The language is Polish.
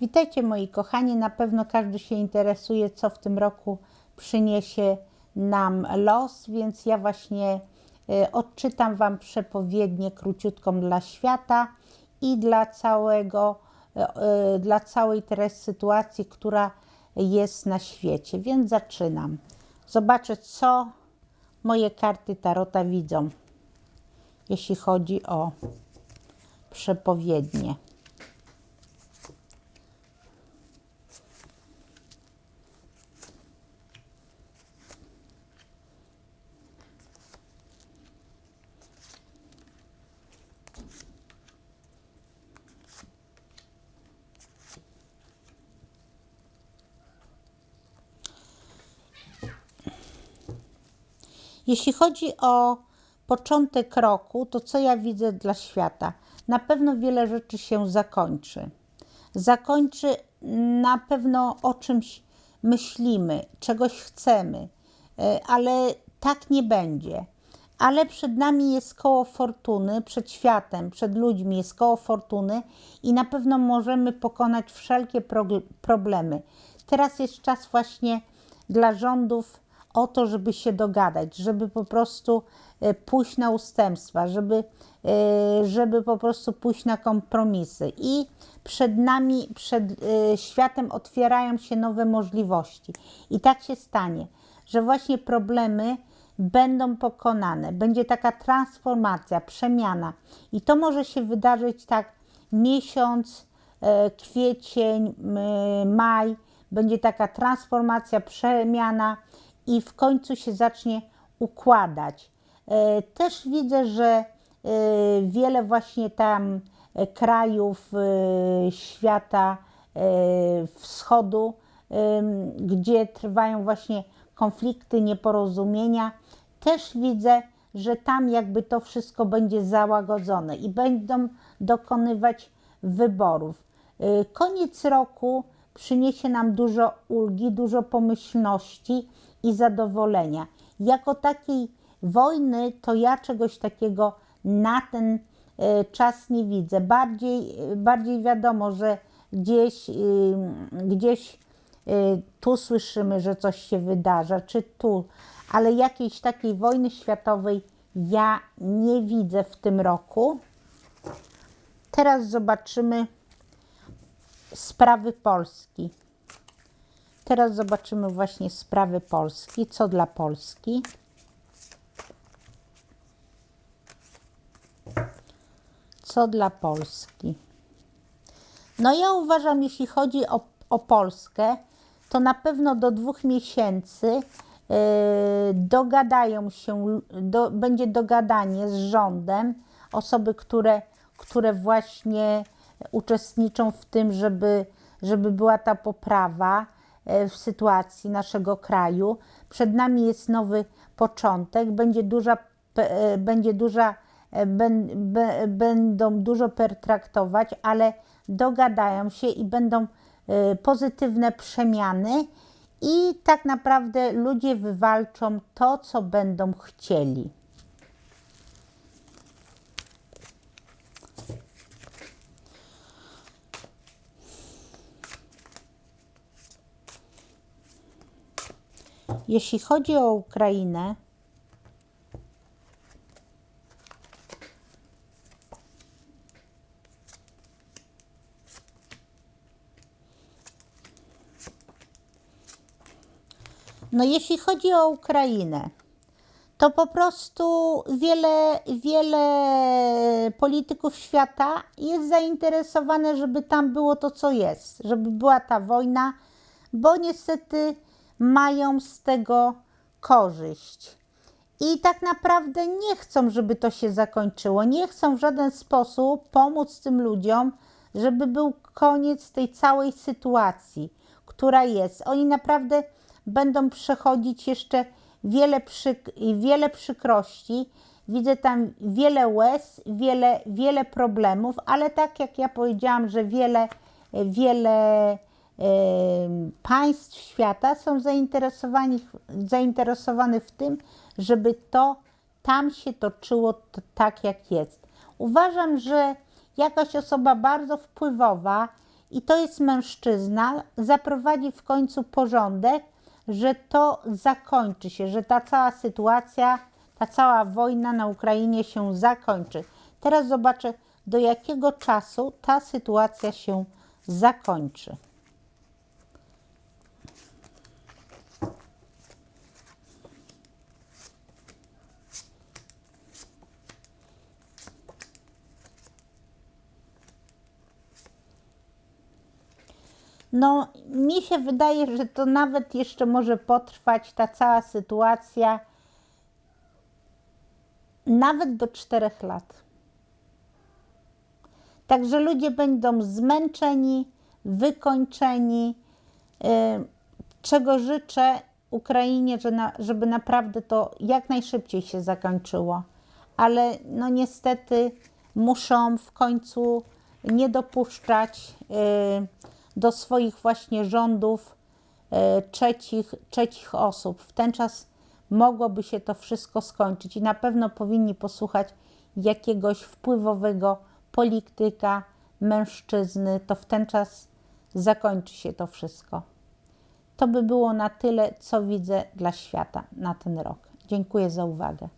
Witajcie moi kochani, na pewno każdy się interesuje, co w tym roku przyniesie nam los, więc ja właśnie y, odczytam Wam przepowiednię króciutką dla świata i dla całego, y, y, dla całej teraz sytuacji, która jest na świecie. Więc zaczynam. Zobaczę, co moje karty Tarota widzą, jeśli chodzi o przepowiednie. Jeśli chodzi o początek roku, to co ja widzę dla świata? Na pewno wiele rzeczy się zakończy. Zakończy na pewno o czymś myślimy, czegoś chcemy, e, ale tak nie będzie. Ale przed nami jest koło fortuny, przed światem, przed ludźmi jest koło fortuny i na pewno możemy pokonać wszelkie problemy. Teraz jest czas właśnie dla rządów o to, żeby się dogadać, żeby po prostu e, pójść na ustępstwa, żeby, e, żeby po prostu pójść na kompromisy. I przed nami, przed e, światem otwierają się nowe możliwości. I tak się stanie, że właśnie problemy będą pokonane. Będzie taka transformacja, przemiana. I to może się wydarzyć tak miesiąc, kwiecień, maj. Będzie taka transformacja, przemiana i w końcu się zacznie układać. E, też widzę, że e, wiele właśnie tam e, krajów świata wschodu, gdzie trwają właśnie konflikty, nieporozumienia, też widzę, że tam jakby to wszystko będzie załagodzone i będą dokonywać wyborów. Koniec roku przyniesie nam dużo ulgi, dużo pomyślności i zadowolenia. Jako takiej wojny, to ja czegoś takiego na ten e, czas nie widzę. Bardziej, bardziej wiadomo, że gdzieś, y, gdzieś tu słyszymy, że coś się wydarza, czy tu, ale jakiejś takiej wojny światowej ja nie widzę w tym roku. Teraz zobaczymy sprawy Polski. Teraz zobaczymy właśnie sprawy Polski. Co dla Polski? Co dla Polski? No ja uważam, jeśli chodzi o, o Polskę, to na pewno do dwóch miesięcy yy, dogadają się, do, będzie dogadanie z rządem, osoby, które, które właśnie uczestniczą w tym, żeby, żeby była ta poprawa. E, w sytuacji naszego kraju. Przed nami jest nowy początek, będzie duża, e, będzie duża e, będą dużo pertraktować, ale dogadają się i będą pozytywne przemiany i tak naprawdę ludzie wywalczą to, co będą chcieli. Jeśli chodzi o Ukrainę, No jeśli chodzi o Ukrainę, to po prostu wiele, wiele polityków świata jest zainteresowane, żeby tam było to, co jest, żeby była ta wojna, bo niestety mają z tego korzyść. I tak naprawdę nie chcą, żeby to się zakończyło. Nie chcą w żaden sposób pomóc tym ludziom, żeby był koniec tej całej sytuacji, która jest. Oni naprawdę będą przechodzić jeszcze wiele, przyk wiele przykrości. Widzę tam wiele łez, wiele, wiele problemów, ale tak jak ja powiedziałam, że wiele, wiele państw świata są zainteresowani, zainteresowane w tym, żeby to tam się toczyło tak, jak jest. Uważam, że jakaś osoba bardzo wpływowa i to jest mężczyzna, zaprowadzi w końcu porządek, że to zakończy się, że ta cała sytuacja, ta cała wojna na Ukrainie się zakończy. Teraz zobaczę, do jakiego czasu ta sytuacja się zakończy. No, mi się wydaje, że to nawet jeszcze może potrwać ta cała sytuacja nawet do czterech lat. Także ludzie będą zmęczeni, wykończeni. Yy, czego życzę Ukrainie, żeby naprawdę to jak najszybciej się zakończyło. Ale no niestety muszą w końcu nie dopuszczać yy, do swoich właśnie rządów yy, trzecich, trzecich osób. W ten czas mogłoby się to wszystko skończyć i na pewno powinni posłuchać jakiegoś wpływowego polityka, mężczyzny, to w ten czas zakończy się to wszystko. To by było na tyle, co widzę dla świata na ten rok. Dziękuję za uwagę.